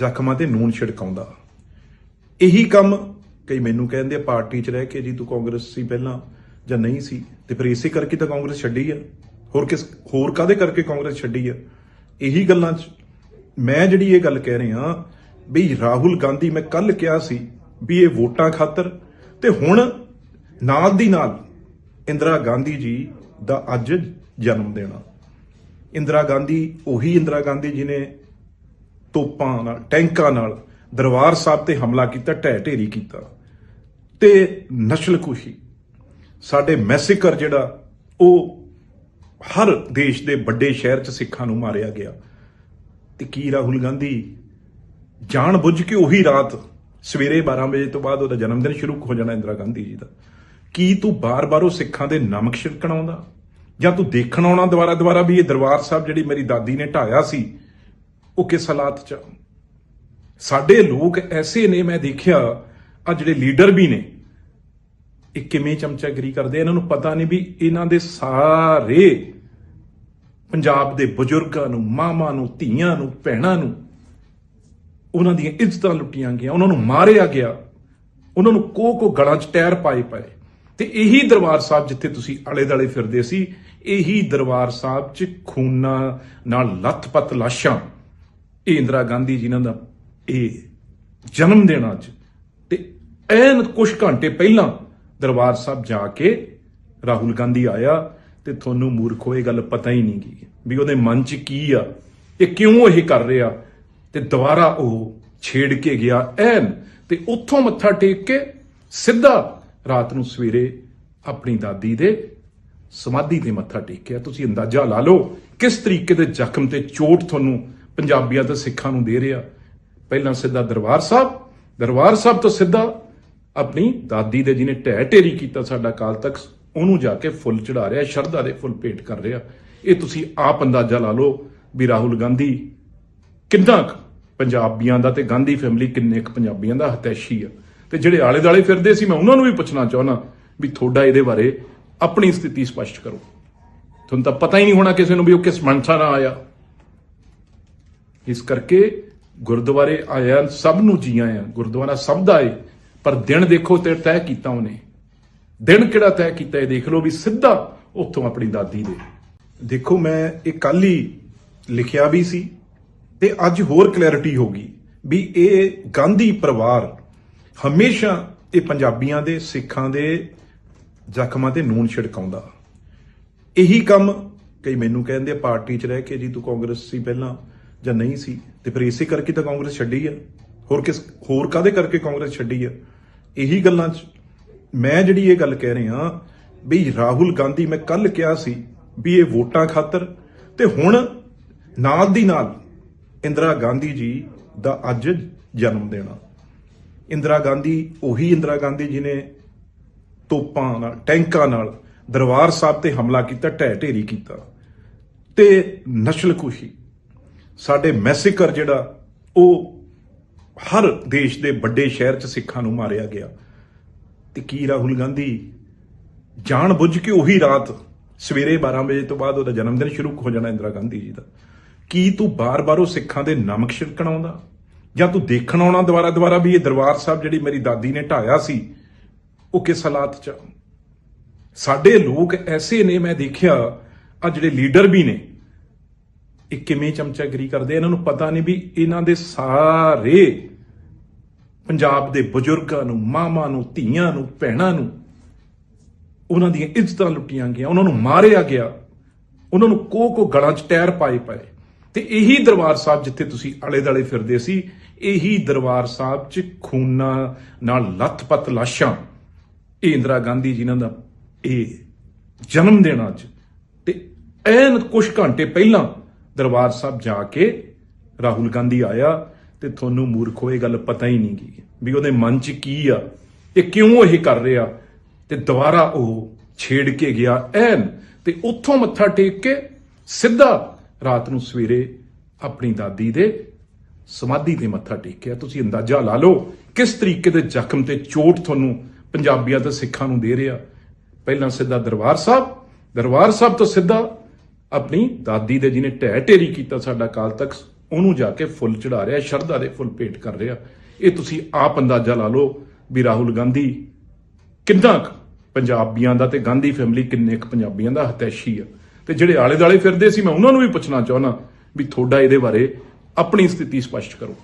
ਜ਼ਖਮਾਂ ਤੇ ਨੂਨ ਛਿੜਕਾਉਂਦਾ। ਇਹੀ ਕੰਮ ਕਈ ਮੈਨੂੰ ਕਹਿੰਦੇ ਆ, ਪਾਰਟੀ 'ਚ ਰਹਿ ਕੇ ਜੀ ਤੂੰ ਕਾਂਗਰਸ ਸੀ ਪਹਿਲਾਂ ਜਾਂ ਨਹੀਂ ਸੀ, ਤੇ ਫਿਰ ਇਸੇ ਕਰਕੇ ਤਾਂ ਕਾਂਗਰਸ ਛੱਡੀ ਆ। ਹੋਰ ਕਿਸ, ਹੋਰ ਕਾਦੇ ਕਰਕੇ ਕਾਂਗਰਸ ਛੱਡੀ ਆ? ਇਹੀ ਗੱਲਾਂ 'ਚ ਮੈਂ ਜਿਹੜੀ ਇਹ ਗੱਲ ਕਹਿ ਰਿਹਾ ਵੀ ਰਾਹੁਲ ਗਾਂਧੀ ਮੈਂ ਕੱਲ ਕਿਹਾ ਸੀ ਵੀ ਇਹ ਵੋਟਾਂ ਖਾਤਰ, ਤੇ ਹੁਣ ਨਾਲ ਦੀ ਨਾਲ ਇੰਦਰਾ ਗਾਂਧੀ ਜੀ ਦਾ ਅੱਜ ਜਨਮ ਦੇਣਾ ਇੰਦਰਾ ਗਾਂਧੀ, ਉਹੀ ਇੰਦਰਾ ਗਾਂਧੀ ਜੀ ਨੇ ਤੋਪਾਂ ਨਾਲ, ਟੈਂਕਾਂ ਨਾਲ ਦਰਬਾਰ ਸਾਹਿਬ ਤੇ ਹਮਲਾ ਕੀਤਾ ਢਹਿ ਢੇਰੀ ਕੀਤਾ। ਤੇ ਨਸਲਕੁਸ਼ੀ, ਸਾਡੇ ਮੈਸੇਕਰ ਜਿਹੜਾ, ਉਹ ਹਰ ਦੇਸ਼ ਦੇ ਵੱਡੇ ਸ਼ਹਿਰ 'ਚ ਸਿੱਖਾਂ ਨੂੰ ਮਾਰਿਆ ਗਿਆ। ਤੇ ਕੀ ਰਾਹੁਲ ਗਾਂਧੀ? ਜਾਣ ਬੁੱਝ ਕੇ ਉਹੀ ਰਾਤ ਸਵੇਰੇ 12 ਵਜੇ ਤੋਂ ਬਾਅਦ ਉਹਦਾ ਜਨਮ ਦਿਨ ਸ਼ੁਰੂ ਹੋ ਜਾਣਾ ਇੰਦਰਾ ਗਾਂਧੀ ਜੀ ਦਾ। ਕੀ ਤੂੰ ਬਾਰ-ਬਾਰ ਉਹ ਸਿੱਖਾਂ ਦੇ ਨਮਕ ਛਿੜਕਣ ਆਉਂਦਾ ਜਾਂ ਤੂੰ ਦੇਖਣ ਆਉਣਾ ਦੁਬਾਰਾ ਦੁਬਾਰਾ ਵੀ ਇਹ ਦਰਬਾਰ ਸਾਹਿਬ ਜਿਹੜੀ ਮੇਰੀ ਦਾਦੀ ਨੇ ਢਾਇਆ ਸੀ ਉਹ ਕਿਸ ਹਾਲਾਤ 'ਚ ਸਾਡੇ ਲੋਕ ਐਸੇ ਨੇ, ਮੈਂ ਦੇਖਿਆ, ਆ ਜਿਹੜੇ ਲੀਡਰ ਵੀ ਨੇ, ਇਹ ਕਿਵੇਂ ਚਮਚਾਗਰੀ ਕਰਦੇ ਇਹਨਾਂ ਨੂੰ ਪਤਾ ਨਹੀਂ ਵੀ ਇਹਨਾਂ ਦੇ ਸਾਰੇ ਪੰਜਾਬ ਦੇ ਬਜ਼ੁਰਗਾਂ ਨੂੰ, ਮਾਵਾਂ ਨੂੰ, ਧੀਆਂ ਨੂੰ, ਭੈਣਾਂ ਨੂੰ ਉਹਨਾਂ ਦੀਆਂ ਇੱਜ਼ਤਾਂ ਲੁੱਟੀਆਂ ਗਈਆਂ, ਉਹਨਾਂ ਨੂੰ ਮਾਰਿਆ ਗਿਆ। ਉਹਨਾਂ ਨੂੰ ਕੋ ਕੋ ਗਲਾਂ 'ਚ ਟਾਇਰ ਪਾਏ ਪਏ। ਤੇ ਇਹੀ ਦਰਬਾਰ ਸਾਹਿਬ ਜਿੱਥੇ ਤੁਸੀਂ ਆਲੇ ਦਾਲੇ ਫਿਰਦੇ ਸੀ, ਇਹੀ ਦਰਬਾਰ ਸਾਹਿਬ 'ਚ ਖੂਨਾਂ ਨਾਲ ਲੱਥਪੱਤ ਲਾਸ਼ਾਂ ਇਹ ਇੰਦਰਾ ਗਾਂਧੀ ਜੀ ਦਾ ਇਹ ਜਨਮ ਦਿਨ ਅੱਜ। ਤੇ ਐਨ ਕੁਝ ਘੰਟੇ ਪਹਿਲਾਂ ਦਰਬਾਰ ਸਾਹਿਬ ਜਾ ਕੇ ਰਾਹੁਲ ਗਾਂਧੀ ਆਇਆ ਤੇ ਤੁਹਾਨੂੰ ਮੂਰਖੋ ਇਹ ਗੱਲ ਪਤਾ ਹੀ ਨਹੀਂ ਗਈ ਵੀ ਉਹਦੇ ਮਨ 'ਚ ਕੀ ਆ, ਇਹ ਕਿਉਂ ਇਹ ਕਰ ਰਿਹਾ? ਤੇ ਦੁਬਾਰਾ ਉਹ ਛੇੜ ਕੇ ਗਿਆ ਐਨ ਤੇ ਉੱਥੋਂ ਮੱਥਾ ਟੇਕ ਕੇ ਸਿੱਧਾ ਰਾਤ ਨੂੰ ਸਵੇਰੇ ਆਪਣੀ ਦਾਦੀ ਦੇ ਸਮਾਧੀ ਤੇ ਮੱਥਾ ਟੇਕਿਆ। ਤੁਸੀਂ ਅੰਦਾਜ਼ਾ ਲਾ ਲਓ ਕਿਸ ਤਰੀਕੇ ਦੇ ਜ਼ਖਮ ਤੇ ਚੋਟ ਤੁਹਾਨੂੰ ਪੰਜਾਬੀਆਂ ਤੇ ਸਿੱਖਾਂ ਨੂੰ ਦੇ ਰਿਹਾ। ਪਹਿਲਾਂ ਸਿੱਧਾ ਦਰਬਾਰ ਸਾਹਿਬ ਦਰਬਾਰ ਸਾਹਿਬ ਤੋਂ ਸਿੱਧਾ ਆਪਣੀ ਦਾਦੀ ਦੇ ਜਿਹਨੇ ਢਹਿ ਢੇਰੀ ਕੀਤਾ ਸਾਡਾ ਕਾਲ ਤੱਕ ਉਹਨੂੰ ਜਾ ਕੇ ਫੁੱਲ ਚੜਾ ਰਿਹਾ, ਸ਼ਰਧਾ ਦੇ ਫੁੱਲ ਭੇਟ ਕਰ ਰਿਹਾ। ਇਹ ਤੁਸੀਂ ਆਪ ਅੰਦਾਜ਼ਾ ਲਾ ਲਓ ਵੀ ਰਾਹੁਲ ਗਾਂਧੀ ਕਿੰਨਾ ਕੁ ਪੰਜਾਬੀਆਂ ਦਾ ਤੇ ਗਾਂਧੀ ਫੈਮਿਲੀ ਕਿੰਨੇ ਕੁ ਪੰਜਾਬੀਆਂ ਦਾ ਹਤੈਸ਼ੀ ਆ। ਤੇ ਜਿਹੜੇ ਆਲੇ ਦਾਲੇ ਫਿਰਦੇ ਸੀ, ਮੈਂ ਉਹਨਾਂ ਨੂੰ ਵੀ ਪੁੱਛਣਾ ਚਾਹੁੰਦਾ ਵੀ ਤੁਹਾਡਾ ਇਹਦੇ ਬਾਰੇ ਆਪਣੀ ਸਥਿਤੀ ਸਪਸ਼ਟ ਕਰੋ। ਤੁਹਾਨੂੰ ਤਾਂ ਪਤਾ ਹੀ ਨਹੀਂ ਹੋਣਾ ਕਿਸੇ ਨੂੰ ਵੀ ਉਹ ਕਿਸ ਮਨਸਾ ਨਾਲ ਆਇਆ। ਇਸ ਕਰਕੇ ਗੁਰਦੁਆਰੇ ਆਇਆ, ਸਭ ਨੂੰ ਜੀਆਂ ਆ ਗੁਰਦੁਆਰਾ ਸਭ ਦਾ ਏ। ਪਰ ਦਿਨ ਦੇਖੋ ਤੇ ਤੈਅ ਕੀਤਾ ਉਹਨੇ। ਦਿਨ ਕਿਹੜਾ ਤੈਅ ਕੀਤਾ ਇਹ ਦੇਖ ਲਓ ਵੀ ਸਿੱਧਾ ਉੱਥੋਂ ਆਪਣੀ ਦਾਦੀ ਦੇ। ਦੇਖੋ ਮੈਂ ਇਹ ਕੱਲ ਹੀ ਲਿਖਿਆ ਵੀ ਸੀ ਤੇ ਅੱਜ ਹੋਰ ਕਲੈਰਿਟੀ ਹੋ ਗਈ ਵੀ ਇਹ ਗਾਂਧੀ ਪਰਿਵਾਰ ਹਮੇਸ਼ਾ ਇਹ ਪੰਜਾਬੀਆਂ ਦੇ, ਸਿੱਖਾਂ ਦੇ ਜ਼ਖਮਾਂ ਤੇ ਨੂਨ ਛਿੜਕਾਉਂਦਾ। ਇਹੀ ਕੰਮ ਕਈ ਮੈਨੂੰ ਕਹਿੰਦੇ ਪਾਰਟੀ 'ਚ ਰਹਿ ਕੇ ਜੀ ਤੂੰ ਕਾਂਗਰਸ ਸੀ ਪਹਿਲਾਂ ਜਾਂ ਨਹੀਂ ਸੀ? ਤੇ ਫਿਰ ਇਸੇ ਕਰਕੇ ਤਾਂ ਕਾਂਗਰਸ ਛੱਡੀ ਆ। ਹੋਰ ਕਿਸ ਹੋਰ ਕਾਦੇ ਕਰਕੇ ਕਾਂਗਰਸ ਛੱਡੀ ਆ? ਇਹੀ ਗੱਲਾਂ 'ਚ ਮੈਂ ਜਿਹੜੀ ਇਹ ਗੱਲ ਕਹਿ ਰਿਹਾ, ਵੀ ਰਾਹੁਲ ਗਾਂਧੀ, ਮੈਂ ਕੱਲ ਕਿਹਾ ਸੀ ਵੀ ਇਹ ਵੋਟਾਂ ਖਾਤਰ। ਤੇ ਹੁਣ ਨਾਲ ਦੀ ਨਾਲ ਇੰਦਰਾ ਗਾਂਧੀ ਜੀ ਦਾ ਅੱਜ ਜਨਮ ਦੇਣਾ ਇੰਦਰਾ ਗਾਂਧੀ, ਉਹੀ ਇੰਦਰਾ ਗਾਂਧੀ ਜੀ ਨੇ ਤੋਪਾਂ ਨਾਲ, ਟੈਂਕਾਂ ਨਾਲ ਦਰਬਾਰ ਸਾਹਿਬ ਤੇ ਹਮਲਾ ਕੀਤਾ, ਢਹਿ ਢੇਰੀ ਕੀਤਾ। ਤੇ ਨਸਲਕੁਸ਼ੀ ਸਾਡੇ ਮੈਸੇਕਰ ਜਿਹੜਾ, ਉਹ ਹਰ ਦੇਸ਼ ਦੇ ਵੱਡੇ ਸ਼ਹਿਰ 'ਚ ਸਿੱਖਾਂ ਨੂੰ ਮਾਰਿਆ ਗਿਆ। ਤੇ ਕੀ ਰਾਹੁਲ ਗਾਂਧੀ? ਜਾਣ ਬੁੱਝ ਕੇ ਉਹੀ ਰਾਤ ਸਵੇਰੇ 12 ਵਜੇ ਤੋਂ ਬਾਅਦ ਉਹਦਾ ਜਨਮ ਦਿਨ ਸ਼ੁਰੂ ਹੋ ਜਾਣਾ ਇੰਦਰਾ ਗਾਂਧੀ ਜੀ ਦਾ। ਕੀ ਤੂੰ ਬਾਰ-ਬਾਰ ਉਹ ਸਿੱਖਾਂ ਦੇ ਨਮਕ ਛਿੜਕਣ ਆਉਂਦਾ? ਜਾਂ ਤੂੰ ਦੇਖਣ ਆਉਣਾ ਦੁਬਾਰਾ ਦੁਬਾਰਾ ਵੀ ਇਹ ਦਰਬਾਰ ਸਾਹਿਬ ਜਿਹੜੀ ਮੇਰੀ ਦਾਦੀ ਨੇ ਢਾਇਆ ਸੀ, ਉਹ ਕਿਸ ਹਾਲਾਤ 'ਚ ਆ? ਸਾਡੇ ਲੋਕ ਐਸੇ ਨੇ, ਮੈਂ ਦੇਖਿਆ, ਆ ਜਿਹੜੇ ਲੀਡਰ ਵੀ ਨੇ ਇਹ ਕਿਵੇਂ ਚਮਚਾਗਰੀ ਕਰਦੇ ਇਹਨਾਂ ਨੂੰ ਪਤਾ ਨਹੀਂ ਵੀ ਇਹਨਾਂ ਦੇ ਸਾਰੇ ਪੰਜਾਬ ਦੇ ਬਜ਼ੁਰਗਾਂ ਨੂੰ, ਮਾਵਾਂ ਨੂੰ, ਧੀਆਂ ਨੂੰ, ਭੈਣਾਂ ਨੂੰ ਉਹਨਾਂ ਦੀਆਂ ਇੱਜ਼ਤਾਂ ਲੁੱਟੀਆਂ ਗਈਆਂ, ਉਹਨਾਂ ਨੂੰ ਮਾਰਿਆ ਗਿਆ। ਉਹਨਾਂ ਨੂੰ ਕੋ ਕੋ ਗਲਾਂ 'ਚ ਟਾਇਰ ਪਾਏ ਪਏ। ਤੇ ਇਹੀ ਦਰਬਾਰ ਸਾਹਿਬ ਜਿੱਥੇ ਤੁਸੀਂ ਆਲੇ ਦਾਲੇ ਫਿਰਦੇ ਸੀ, ਇਹੀ ਦਰਬਾਰ ਸਾਹਿਬ 'ਚ ਖੂਨਾਂ ਨਾਲ ਲੱਥਪੱਤ ਲਾਸ਼ਾਂ। ਇਹ ਇੰਦਰਾ ਗਾਂਧੀ ਜੀ ਨਾਲ ਦਾ ਇਹ ਜਨਮ ਦਿਨ ਅੱਜ। ਤੇ ਐਨ ਕੁਝ ਘੰਟੇ ਪਹਿਲਾਂ ਦਰਬਾਰ ਸਾਹਿਬ ਜਾ ਕੇ ਰਾਹੁਲ ਗਾਂਧੀ ਆਇਆ ਤੇ ਤੁਹਾਨੂੰ ਮੂਰਖੋ, ਇਹ ਗੱਲ ਪਤਾ ਹੀ ਨਹੀਂ ਗਈ ਵੀ ਉਹਦੇ ਮਨ 'ਚ ਕੀ ਆ, ਇਹ ਕਿਉਂ ਇਹ ਕਰ ਰਿਹਾ? ਤੇ ਦੁਬਾਰਾ ਉਹ ਛੇੜ ਕੇ ਗਿਆ ਐਨ ਤੇ ਉੱਥੋਂ ਮੱਥਾ ਟੇਕ ਕੇ ਸਿੱਧਾ ਰਾਤ ਨੂੰ ਸਵੇਰੇ ਆਪਣੀ ਦਾਦੀ ਦੇ ਸਮਾਧੀ ਤੇ ਮੱਥਾ ਟੇਕਿਆ ਤੁਸੀਂ ਅੰਦਾਜ਼ਾ ਲਾ ਲਓ ਕਿਸ ਤਰੀਕੇ ਦੇ ਜ਼ਖਮ ਤੇ ਚੋਟ ਤੁਹਾਨੂੰ ਪੰਜਾਬੀਆਂ ਤੇ ਸਿੱਖਾਂ ਨੂੰ ਦੇ ਰਿਹਾ। ਪਹਿਲਾਂ ਸਿੱਧਾ ਦਰਬਾਰ ਸਾਹਿਬ ਦਰਬਾਰ ਸਾਹਿਬ ਤੋਂ ਸਿੱਧਾ ਆਪਣੀ ਦਾਦੀ ਦੇ ਜਿਹਨੇ ਢਹਿ ਢੇਰੀ ਕੀਤਾ ਸਾਡਾ ਕਾਲ ਤੱਕ ਉਹਨੂੰ ਜਾ ਕੇ ਫੁੱਲ ਚੜਾ ਰਿਹਾ, ਸ਼ਰਧਾ ਦੇ ਫੁੱਲ ਭੇਟ ਕਰ ਰਿਹਾ। ਇਹ ਤੁਸੀਂ ਆਪ ਅੰਦਾਜ਼ਾ ਲਾ ਲਓ ਵੀ ਰਾਹੁਲ ਗਾਂਧੀ ਕਿੰਨਾ ਕੁ ਪੰਜਾਬੀਆਂ ਦਾ ਤੇ ਗਾਂਧੀ ਫੈਮਿਲੀ ਕਿੰਨੇ ਕੁ ਪੰਜਾਬੀਆਂ ਦਾ ਹਤੈਸ਼ੀ ਆ। ਤੇ ਜਿਹੜੇ ਆਲੇ ਦਾਲੇ ਫਿਰਦੇ ਸੀ, ਮੈਂ ਉਹਨਾਂ ਨੂੰ ਵੀ ਪੁੱਛਣਾ ਚਾਹੁੰਦਾ ਵੀ ਤੁਹਾਡਾ ਇਹਦੇ ਬਾਰੇ ਆਪਣੀ ਸਥਿਤੀ ਸਪਸ਼ਟ ਕਰੋ।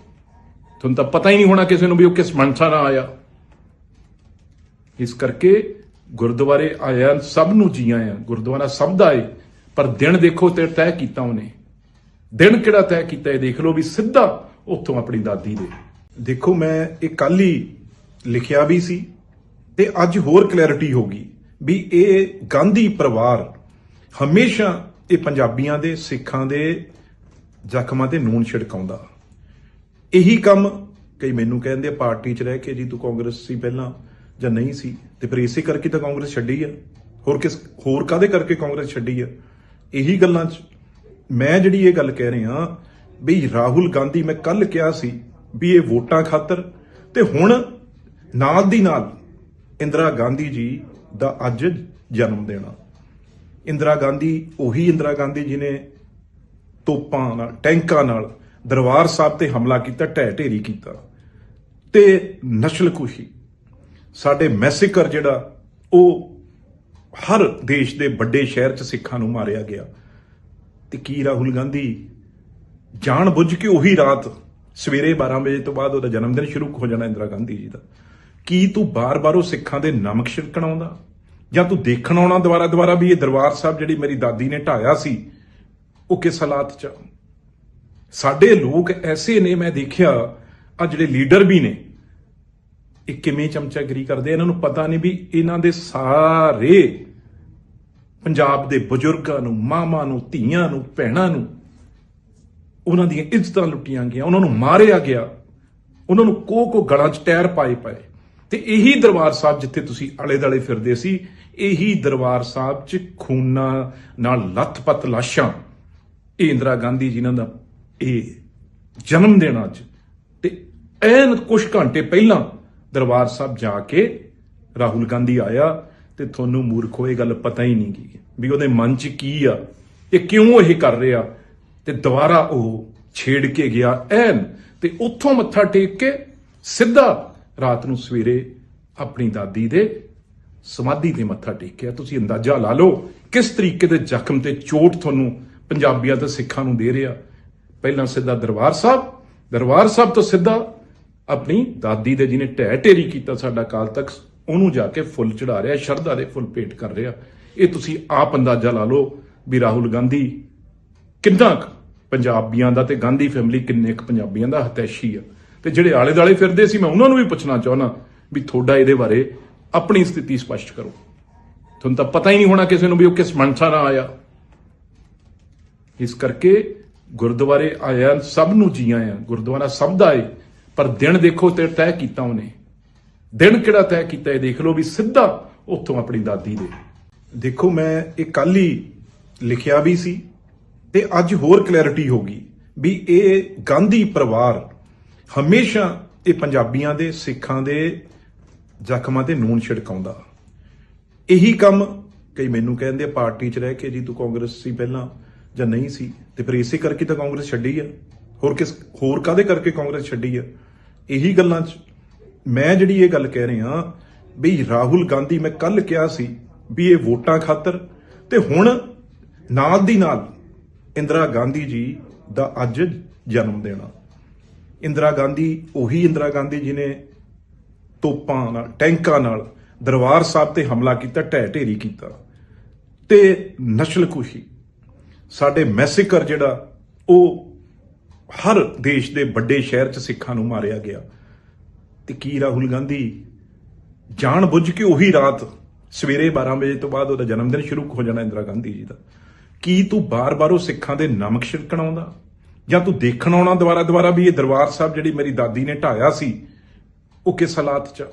ਤੁਹਾਨੂੰ ਤਾਂ ਪਤਾ ਹੀ ਨਹੀਂ ਹੋਣਾ ਕਿਸੇ ਨੂੰ ਵੀ ਉਹ ਕਿਸ ਮਨਸਾ ਨਾਲ ਆਇਆ। ਇਸ ਕਰਕੇ ਗੁਰਦੁਆਰੇ ਆਇਆ ਸਭ ਨੂੰ ਜੀ ਆਇਆਂ, ਗੁਰਦੁਆਰਾ ਸਭ ਦਾ ਏ। ਪਰ ਦਿਨ ਦੇਖੋ ਤੇ ਤੈਅ ਕੀਤਾ ਉਹਨੇ। ਦਿਨ ਕਿਹੜਾ ਤੈਅ ਕੀਤਾ ਇਹ ਦੇਖ ਲਓ ਵੀ ਸਿੱਧਾ ਉੱਥੋਂ ਆਪਣੀ ਦਾਦੀ ਦੇ। ਦੇਖੋ, ਮੈਂ ਇਹ ਕੱਲ ਹੀ ਲਿਖਿਆ ਵੀ ਸੀ ਤੇ ਅੱਜ ਹੋਰ ਕਲੈਰਿਟੀ ਹੋ ਗਈ ਵੀ ਇਹ ਗਾਂਧੀ ਪਰਿਵਾਰ ਹਮੇਸ਼ਾ ਇਹ ਪੰਜਾਬੀਆਂ ਦੇ, ਸਿੱਖਾਂ ਦੇ ਜ਼ਖਮਾਂ ਤੇ ਨੂਨ ਛਿੜਕਾਉਂਦਾ। ਇਹੀ ਕੰਮ ਕਈ ਮੈਨੂੰ ਕਹਿੰਦੇ ਪਾਰਟੀ 'ਚ ਰਹਿ ਕੇ ਜੀ ਤੂੰ ਕਾਂਗਰਸ ਸੀ ਪਹਿਲਾਂ ਜਾਂ ਨਹੀਂ ਸੀ ਤੇ ਫਿਰ ਇਸੇ ਕਰਕੇ ਤਾਂ ਕਾਂਗਰਸ ਛੱਡੀ ਆ। ਹੋਰ ਕਿਸ, ਹੋਰ ਕਾਦੇ ਕਰਕੇ ਕਾਂਗਰਸ ਛੱਡੀ ਆ? ਇਹੀ ਗੱਲਾਂ 'ਚ। ਮੈਂ ਜਿਹੜੀ ਇਹ ਗੱਲ ਕਹਿ ਰਿਹਾ, ਵੀ ਰਾਹੁਲ ਗਾਂਧੀ ਮੈਂ ਕੱਲ ਕਿਹਾ ਸੀ ਵੀ ਇਹ ਵੋਟਾਂ ਖਾਤਰ, ਤੇ ਹੁਣ ਨਾਲ ਦੀ ਨਾਲ ਇੰਦਰਾ ਗਾਂਧੀ ਜੀ ਦਾ ਅੱਜ ਜਨਮ ਦੇਣਾ ਇੰਦਰਾ ਗਾਂਧੀ, ਉਹੀ ਇੰਦਰਾ ਗਾਂਧੀ ਜੀ ਨੇ ਤੋਪਾਂ ਨਾਲ, ਟੈਂਕਾਂ ਨਾਲ ਦਰਬਾਰ ਸਾਹਿਬ ਤੇ ਹਮਲਾ ਕੀਤਾ, ਢਹਿ ਢੇਰੀ ਕੀਤਾ। ਤੇ ਨਸਲਕੁਸ਼ੀ ਸਾਡੇ ਮੈਸੇਕਰ ਜਿਹੜਾ, ਉਹ ਹਰ ਦੇਸ਼ ਦੇ ਵੱਡੇ ਸ਼ਹਿਰ 'ਚ ਸਿੱਖਾਂ ਨੂੰ ਮਾਰਿਆ ਗਿਆ। ਤੇ ਕੀ ਰਾਹੁਲ ਗਾਂਧੀ? ਜਾਣ ਬੁੱਝ ਕੇ ਉਹੀ ਰਾਤ ਸਵੇਰੇ 12 ਵਜੇ ਤੋਂ ਬਾਅਦ ਉਹਦਾ ਜਨਮ ਦਿਨ ਸ਼ੁਰੂ ਹੋ ਜਾਣਾ ਇੰਦਰਾ ਗਾਂਧੀ ਜੀ ਦਾ। ਕੀ ਤੂੰ ਬਾਰ-ਬਾਰ ਉਹ ਸਿੱਖਾਂ ਦੇ ਨਮਕ ਛਿੜਕਣ ਆਉਂਦਾ? ਜਾਂ ਤੂੰ ਦੇਖਣ ਆਉਣਾ ਦੁਬਾਰਾ ਦੁਬਾਰਾ ਵੀ ਇਹ ਦਰਬਾਰ ਸਾਹਿਬ ਜਿਹੜੀ ਮੇਰੀ ਦਾਦੀ ਨੇ ਢਾਇਆ ਸੀ, ਉਹ ਕਿਸ ਹਾਲਾਤ 'ਚ ਆ? ਸਾਡੇ ਲੋਕ ਐਸੇ ਨੇ, ਮੈਂ ਦੇਖਿਆ, ਆ ਜਿਹੜੇ ਲੀਡਰ ਵੀ ਨੇ ਇਹ ਕਿਵੇਂ ਚਮਚਾਗਰੀ ਕਰਦੇ ਇਹਨਾਂ ਨੂੰ ਪਤਾ ਨਹੀਂ ਵੀ ਇਹਨਾਂ ਦੇ ਸਾਰੇ ਪੰਜਾਬ ਦੇ ਬਜ਼ੁਰਗਾਂ ਨੂੰ, ਮਾਵਾਂ ਨੂੰ, ਧੀਆਂ ਨੂੰ, ਭੈਣਾਂ ਨੂੰ ਉਹਨਾਂ ਦੀਆਂ ਇੱਜ਼ਤਾਂ ਲੁੱਟੀਆਂ ਗਈਆਂ, ਉਹਨਾਂ ਨੂੰ ਮਾਰਿਆ ਗਿਆ। ਉਹਨਾਂ ਨੂੰ ਕੋ ਕੋ ਗਲਾਂ 'ਚ ਟਾਇਰ ਪਾਏ ਪਏ। ਤੇ ਇਹੀ ਦਰਬਾਰ ਸਾਹਿਬ ਜਿੱਥੇ ਤੁਸੀਂ ਆਲੇ ਦਾਲੇ ਫਿਰਦੇ ਸੀ, ਇਹੀ ਦਰਬਾਰ ਸਾਹਿਬ 'ਚ ਖੂਨਾਂ ਨਾਲ ਲੱਥਪੱਤ ਲਾਸ਼ਾਂ। ਇਹ ਇੰਦਰਾ ਗਾਂਧੀ ਜੀ ਦਾ ਇਹ ਜਨਮ ਦਿਨ ਅੱਜ। ਤੇ ਐਨ ਕੁਝ ਘੰਟੇ ਪਹਿਲਾਂ ਦਰਬਾਰ ਸਾਹਿਬ ਜਾ ਕੇ ਰਾਹੁਲ ਗਾਂਧੀ ਆਇਆ ਤੇ ਤੁਹਾਨੂੰ ਮੂਰਖੋ, ਇਹ ਗੱਲ ਪਤਾ ਹੀ ਨਹੀਂ ਗਈ। ਵੀ ਉਹਦੇ ਮਨ 'ਚ ਕੀ ਆ? ਇਹ ਕਿਉਂ ਇਹ ਕਰ ਰਿਹਾ? ਤੇ ਦੁਬਾਰਾ ਉਹ ਛੇੜ ਕੇ ਗਿਆ ਐਨ ਤੇ ਉੱਥੋਂ ਮੱਥਾ ਟੇਕ ਕੇ ਸਿੱਧਾ ਰਾਤ ਨੂੰ ਸਵੇਰੇ ਆਪਣੀ ਦਾਦੀ ਦੇ ਸਮਾਧੀ ਤੇ ਮੱਥਾ ਟੇਕਿਆ ਤੁਸੀਂ ਅੰਦਾਜ਼ਾ ਲਾ ਲਓ ਕਿਸ ਤਰੀਕੇ ਦੇ ਜ਼ਖਮ ਤੇ ਚੋਟ ਤੁਹਾਨੂੰ ਪੰਜਾਬੀਆਂ ਤੇ ਸਿੱਖਾਂ ਨੂੰ ਦੇ ਰਿਹਾ। ਪਹਿਲਾਂ ਸਿੱਧਾ ਦਰਬਾਰ ਸਾਹਿਬ ਦਰਬਾਰ ਸਾਹਿਬ ਤੋਂ ਸਿੱਧਾ ਆਪਣੀ ਦਾਦੀ ਦੇ ਜਿਹਨੇ ਢਹਿ ਢੇਰੀ ਕੀਤਾ ਸਾਡਾ ਕਾਲ ਤੱਕ ਉਹਨੂੰ ਜਾ ਕੇ ਫੁੱਲ ਚੜਾ ਰਿਹਾ, ਸ਼ਰਧਾ ਦੇ ਫੁੱਲ ਭੇਟ ਕਰ ਰਿਹਾ। ਇਹ ਤੁਸੀਂ ਆਪ ਅੰਦਾਜ਼ਾ ਲਾ ਲਓ ਵੀ ਰਾਹੁਲ ਗਾਂਧੀ ਕਿੰਨਾ ਕੁ ਪੰਜਾਬੀਆਂ ਦਾ ਤੇ ਗਾਂਧੀ ਫੈਮਿਲੀ ਕਿੰਨੇ ਕੁ ਪੰਜਾਬੀਆਂ ਦਾ ਹਤੈਸ਼ੀ ਆ। ਤੇ ਜਿਹੜੇ ਆਲੇ ਦਾਲੇ ਫਿਰਦੇ ਸੀ, ਮੈਂ ਉਹਨਾਂ ਨੂੰ ਵੀ ਪੁੱਛਣਾ ਚਾਹੁੰਦਾ ਵੀ ਤੁਹਾਡਾ ਇਹਦੇ ਬਾਰੇ ਆਪਣੀ ਸਥਿਤੀ ਸਪਸ਼ਟ ਕਰੋ। ਤੁਹਾਨੂੰ ਤਾਂ ਪਤਾ ਹੀ ਨਹੀਂ ਹੋਣਾ ਕਿਸੇ ਨੂੰ ਵੀ ਉਹ ਕਿਸ ਮਨਸਾ ਨਾਲ ਆਇਆ। ਇਸ ਕਰਕੇ ਗੁਰਦੁਆਰੇ ਆਇਆ ਸਭ ਨੂੰ ਜੀ ਆਇਆਂ, ਗੁਰਦੁਆਰਾ ਸਭ ਦਾ ਏ। ਪਰ ਦਿਨ ਦੇਖੋ ਤੇ ਤੈਅ ਕੀਤਾ ਉਹਨੇ। ਦਿਨ ਕਿਹੜਾ ਤੈਅ ਕੀਤਾ ਇਹ ਦੇਖ ਲਓ ਵੀ ਸਿੱਧਾ ਉੱਥੋਂ ਆਪਣੀ ਦਾਦੀ ਦੇ। ਦੇਖੋ, ਮੈਂ ਇਹ ਕੱਲ ਹੀ ਲਿਖਿਆ ਵੀ ਸੀ ਤੇ ਅੱਜ ਹੋਰ ਕਲੈਰਿਟੀ ਹੋ ਗਈ ਵੀ ਇਹ ਗਾਂਧੀ ਪਰਿਵਾਰ ਹਮੇਸ਼ਾ ਇਹ ਪੰਜਾਬੀਆਂ ਦੇ, ਸਿੱਖਾਂ ਦੇ ਜ਼ਖਮਾਂ ਤੇ ਨੂਨ ਛਿੜਕਾਉਂਦਾ। ਇਹੀ ਕੰਮ ਕਈ ਮੈਨੂੰ ਕਹਿੰਦੇ ਪਾਰਟੀ 'ਚ ਰਹਿ ਕੇ ਜੀ ਤੂੰ ਕਾਂਗਰਸ ਸੀ ਪਹਿਲਾਂ ਜਾਂ ਨਹੀਂ ਸੀ, ਤੇ ਫਿਰ ਇਸੇ ਕਰਕੇ ਤਾਂ ਕਾਂਗਰਸ ਛੱਡੀ ਆ। ਹੋਰ ਕਿਸ, ਹੋਰ ਕਾਦੇ ਕਰਕੇ ਕਾਂਗਰਸ ਛੱਡੀ ਆ? ਇਹੀ ਗੱਲਾਂ 'ਚ ਮੈਂ ਜਿਹੜੀ ਇਹ ਗੱਲ ਕਹਿ ਰਿਹਾ ਵੀ ਰਾਹੁਲ ਗਾਂਧੀ, ਮੈਂ ਕੱਲ ਕਿਹਾ ਸੀ ਵੀ ਇਹ ਵੋਟਾਂ ਖਾਤਰ ਤੇ ਹੁਣ ਨਾਲ ਦੀ ਨਾਲ ਇੰਦਰਾ ਗਾਂਧੀ ਜੀ ਦਾ ਅੱਜ ਜਨਮ ਦੇਣਾ ਇੰਦਰਾ ਗਾਂਧੀ, ਉਹੀ ਇੰਦਰਾ ਗਾਂਧੀ ਜੀ ਨੇ ਤੋਪਾਂ ਨਾਲ, ਟੈਂਕਾਂ ਨਾਲ ਦਰਬਾਰ ਸਾਹਿਬ ਤੇ ਹਮਲਾ ਕੀਤਾ, ਢਹਿ ਢੇਰੀ ਕੀਤਾ ਤੇ ਨਸਲਕੁਸ਼ੀ ਸਾਡੇ ਮੈਸੇਕਰ ਜਿਹੜਾ, ਉਹ ਹਰ ਦੇਸ਼ ਦੇ ਵੱਡੇ ਸ਼ਹਿਰ 'ਚ ਸਿੱਖਾਂ ਨੂੰ ਮਾਰਿਆ ਗਿਆ। ਤੇ ਕੀ ਰਾਹੁਲ ਗਾਂਧੀ? ਜਾਣ ਬੁੱਝ ਕੇ ਉਹੀ ਰਾਤ ਸਵੇਰੇ 12 ਵਜੇ ਤੋਂ ਬਾਅਦ ਉਹਦਾ ਜਨਮ ਦਿਨ ਸ਼ੁਰੂ ਹੋ ਜਾਣਾ ਇੰਦਰਾ ਗਾਂਧੀ ਜੀ ਦਾ। ਕੀ ਤੂੰ ਬਾਰ-ਬਾਰ ਉਹ ਸਿੱਖਾਂ ਦੇ ਨਮਕ ਛਿੜਕਣ ਆਉਂਦਾ? ਜਾਂ ਤੂੰ ਦੇਖਣ ਆਉਣਾ ਦੁਬਾਰਾ ਦੁਬਾਰਾ ਵੀ ਇਹ ਦਰਬਾਰ ਸਾਹਿਬ ਜਿਹੜੀ ਮੇਰੀ ਦਾਦੀ ਨੇ ਢਾਇਆ ਸੀ, ਉਹ ਕਿਸ ਹਾਲਾਤ 'ਚ ਆ?